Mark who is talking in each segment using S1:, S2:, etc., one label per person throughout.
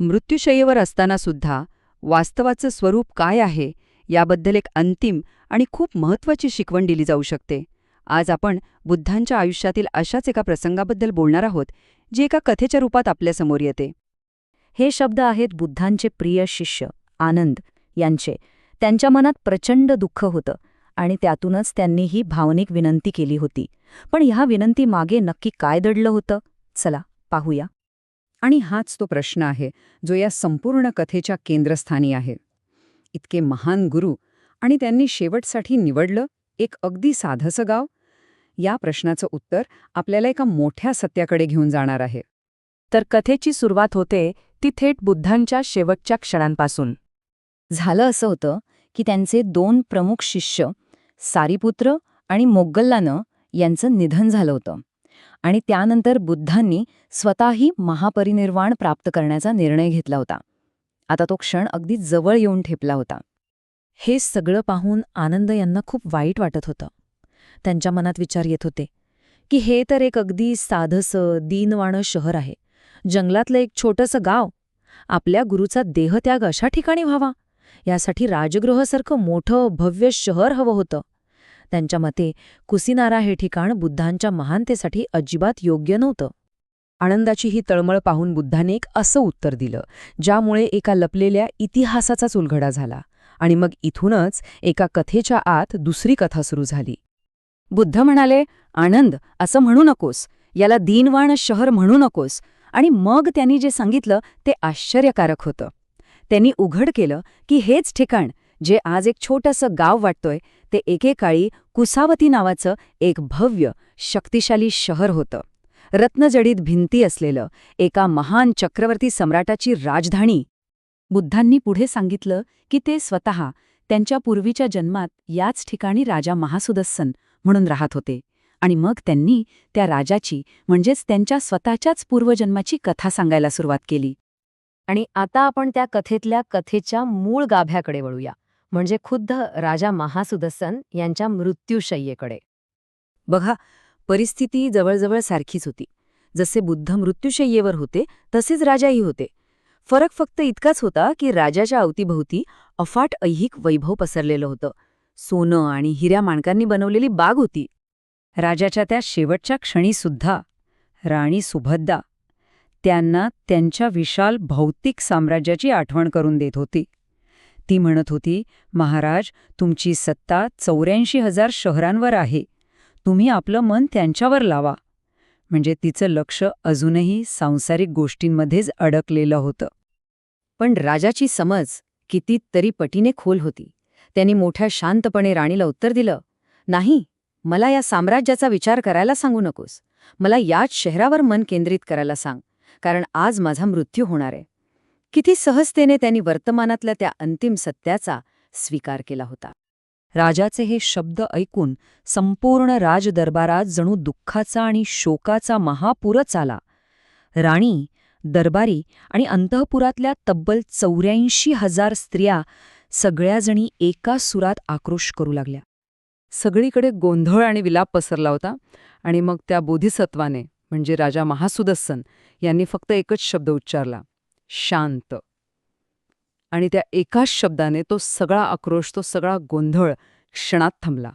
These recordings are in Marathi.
S1: मृत्यूशयेवर असताना सुद्धा वास्तवाचं स्वरूप काय आहे याबद्दल एक अंतिम आणि खूप महत्त्वाची शिकवण दिली जाऊ शकते. आज आपण बुद्धांच्या आयुष्यातील अशाच एका प्रसंगाबद्दल बोलणार आहोत जी एका कथेच्या रूपात आपल्यासमोर येते.
S2: हे शब्द आहेत बुद्धांचे प्रिय शिष्य आनंद यांचे. त्यांच्या मनात प्रचंड दुःख होतं आणि त्यातूनच त्यांनी ही भावनिक विनंती केली होती. पण ह्या विनंती मागे नक्की काय दडलं होतं? चला पाहूया.
S1: आणि हाच तो प्रश्न आहे जो या संपूर्ण कथेच्या केंद्रस्थानी आहे. इतके महान गुरु आणि त्यांनी शेवटसाठी निवडलं एक अगदी साधंसं गाव? या प्रश्नाचं उत्तर आपल्याला एका मोठ्या सत्याकडे घेऊन जाणार आहे.
S2: तर कथेची सुरुवात होते ती थेट बुद्धांच्या शेवटच्या क्षणांपासून. झालं असं होतं की त्यांचे दोन प्रमुख शिष्य सारीपुत्र आणि मोग्गल्लानं यांचं निधन झालं होतं. आणि त्यानंतर बुद्धांनी स्वतःही महापरिनिर्वाण प्राप्त करण्याचा निर्णय घेतला होता. आता तो क्षण अगदी जवळ येऊन ठेपला होता. हे सगळं पाहून आनंद यांना खूप वाईट वाटत होतं. त्यांच्या मनात विचार येत होते की हे तर एक अगदी साधंसं दीनवाणं शहर आहे. जंगलातलं एक छोटंसं गाव आपल्या गुरुचा देहत्याग अशा ठिकाणी व्हावा. यासाठी राजगृहासारखं मोठं भव्य शहर हवं होतं. त्यांच्या मते कुसिनारा हे ठिकाण बुद्धांच्या महानतेसाठी अजिबात योग्य नव्हतं.
S1: आनंदाची ही तळमळ पाहून बुद्धाने एक असं उत्तर दिलं ज्यामुळे एका लपलेल्या इतिहासाचाच उलघडा झाला आणि मग इथूनच एका कथेच्या आत दुसरी कथा सुरू झाली. बुद्ध म्हणाले आनंद असं म्हणू नकोस. याला दीनवाण शहर म्हणू नकोस. आणि मग त्यांनी जे सांगितलं ते आश्चर्यकारक होतं. त्यांनी उघड केलं की हेच ठिकाण जे आज एक छोटंसं गाव वाटतोय ते एकेकाळी कुसावती नावाचं एक भव्य शक्तिशाली शहर होतं. रत्नजडीत भिंती असलेलं एका महान चक्रवर्ती सम्राटाची राजधानी. बुद्धांनी पुढे सांगितलं की ते स्वतः त्यांच्या पूर्वीच्या जन्मात याच ठिकाणी राजा महासुदस्सन म्हणून राहत होते आणि मग त्यांनी त्या राजाची म्हणजेच त्यांच्या स्वतःच्याच पूर्वजन्माची कथा सांगायला सुरुवात केली.
S2: आणि आता आपण त्या कथेतल्या कथेच्या मूळ गाभ्याकडे वळूया. म्हणजे खुद्द राजा महासुदस्सन यांच्या मृत्यूशय्येकडे
S1: बघा परिस्थिती जवळजवळ सारखीच होती. जसे बुद्ध मृत्यूशय्येवर होते तसेच राजाही होते. फरक फक्त इतकाच होता की राजाच्या अवतीभोवती अफाट ऐहिक वैभव पसरलेलं होतं. सोनं आणि हिऱ्या माणकांनी बनवलेली बाग होती. राजाच्या त्या शेवटच्या क्षणीसुद्धा राणी सुभद्दा त्यांना त्यांच्या विशाल भौतिक साम्राज्याची आठवण करून देत होती. ती म्हणत होती महाराज तुमची सत्ता चौऱ्याऐंशी हजार शहरांवर आहे. तुम्ही आपलं मन त्यांच्यावर लावा. म्हणजे तिचं लक्ष अजूनही सांसारिक गोष्टींमध्येच अडकलेलं होतं. पण राजाची समज कितीतरी पटीने खोल होती. त्यांनी मोठ्या शांतपणे राणीला उत्तर दिलं नाही मला या साम्राज्याचा विचार करायला सांगू नकोस. मला याच शहरावर मन केंद्रित करायला सांग कारण आज माझा मृत्यू होणार आहे. किती सहजतेने त्यांनी वर्तमानातल्या त्या अंतिम सत्याचा स्वीकार केला होता. राजाचे हे शब्द ऐकून संपूर्ण राजदरबारात जणू दुःखाचा आणि शोकाचा महापूरच आला. राणी दरबारी आणि अंतःपुरातल्या तब्बल चौऱ्याऐंशी हजार स्त्रिया सगळ्याजणी एका सुरात आक्रोश करू लागल्या. सगळीकडे गोंधळ आणि विलाप पसरला होता आणि मग त्या बोधिसत्वाने म्हणजे राजा महासुदस्सन यांनी फक्त एकच शब्द उच्चारला. शांत. आणि त्या एकाच शब्दाने तो सगळा आक्रोश तो सगळा गोंधळ क्षणात थांबला.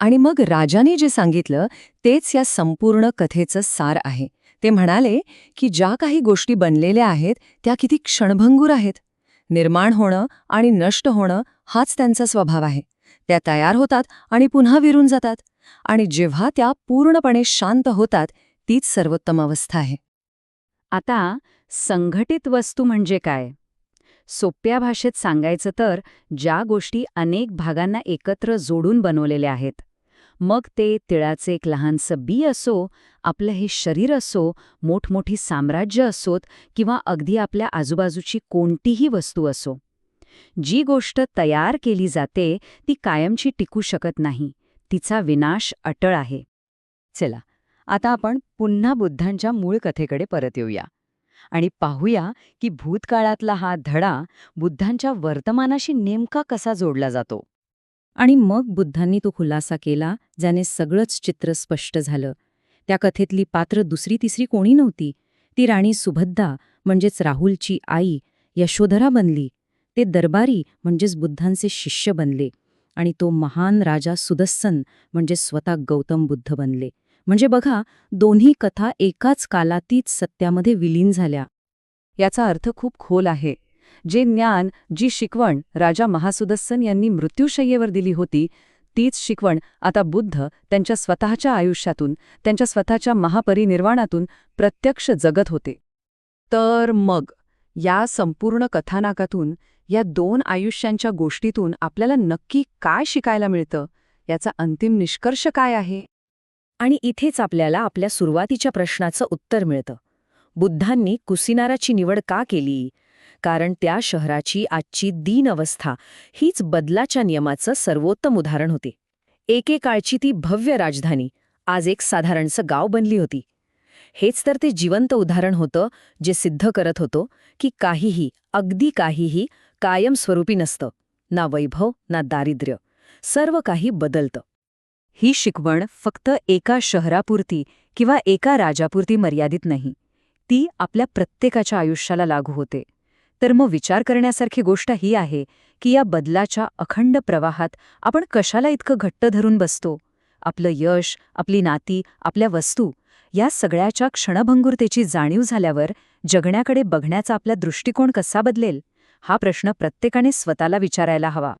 S1: आणि मग राजाने जे सांगितलं तेच या संपूर्ण कथेचं सार आहे. ते म्हणाले की ज्या काही गोष्टी बनलेल्या आहेत त्या किती क्षणभंगूर आहेत. निर्माण होणं आणि नष्ट होणं हाच त्यांचा स्वभाव आहे. त्या तयार होतात आणि पुन्हा विरून जातात. आणि जेव्हा त्या पूर्णपणे शांत होतात तीच सर्वोत्तम अवस्था आहे. आता संघटित वस्तू म्हणजे काय? सोप्या भाषेत सांगायचं तर ज्या गोष्टी अनेक भागांना एकत्र जोडून बनवलेल्या आहेत मग ते तिळाचे एक लहानसं बी असो आपलं हे शरीर असो मोठमोठी साम्राज्य असोत किंवा अगदी आपल्या आजूबाजूची कोणतीही वस्तू असो. जी गोष्ट तयार केली जाते ती कायमची टिकू शकत नाही तिचा विनाश अटळ आहे. चला आता आपण पुन्हा बुद्धांच्या मूळ कथेकडे परत येऊया. आणि पाहूया की भूतकाळातला हा धडा बुद्धांच्या वर्तमानाशी नेमका कसा जोडला जातो. आणि मग बुद्धांनी तो खुलासा केला ज्याने सगळंच चित्र स्पष्ट झालं. त्या कथेतली पात्र दुसरी तिसरी कोणी नव्हती. ती राणी सुभद्दा
S2: म्हणजेच राहुलची आई यशोधरा बनली. ते दरबारी म्हणजेच बुद्धांचे शिष्य बनले. आणि तो महान राजा सुदस्सन म्हणजे स्वतः गौतम बुद्ध बनले. म्हणजे बघा दोन्ही कथा एकाच कालातीत सत्यामध्ये विलीन झाल्या.
S1: याचा अर्थ खूप खोल आहे. जे ज्ञान जी शिकवण राजा महासुदस्सन यांनी मृत्यूशय्येवर दिली होती तीच शिकवण आता बुद्ध त्यांच्या स्वतःच्या आयुष्यातून त्यांच्या स्वतःच्या महापरिनिर्वाणातून प्रत्यक्ष जगत होते. तर मग या संपूर्ण कथानाकातून या दोन आयुष्यांच्या गोष्टीतून आपल्याला नक्की काय शिकायला मिळतं? याचा अंतिम निष्कर्ष काय आहे?
S2: आणि इथेच आपल्याला आपल्या सुरुवातीच्या प्रश्नाचं उत्तर मिळतं. बुद्धांनी कुसिनाराची निवड का केली? कारण त्या शहराची आजची दीन अवस्था हीच बदलाच्या नियमाचं सर्वोत्तम उदाहरण होते. एकेकाळची ती भव्य राजधानी आज एक साधारणसं गाव बनली होती. हेच तर ते जिवंत उदाहरण होतं जे सिद्ध करत होतो की काहीही अगदी काहीही कायमस्वरूपी नसतं. ना वैभव ना दारिद्र्य. सर्व काही बदलतं.
S1: ही शिकवण फक्त एका शहरापुरती किंवा एका राजापुरती मर्यादित नाही. ती आपल्या प्रत्येकाच्या आयुष्याला लागू होते. तर मग विचार करण्यासारखी गोष्ट ही आहे की या बदलाच्या अखंड प्रवाहात आपण कशाला इतकं घट्ट धरून बसतो? आपलं यश आपली नाती आपल्या वस्तू या सगळ्याच्या क्षणभंगुरतेची जाणीव झाल्यावर जगण्याकडे बघण्याचा आपला दृष्टिकोन कसा बदलेल? हा प्रश्न प्रत्येकाने स्वतःला विचारायला हवा.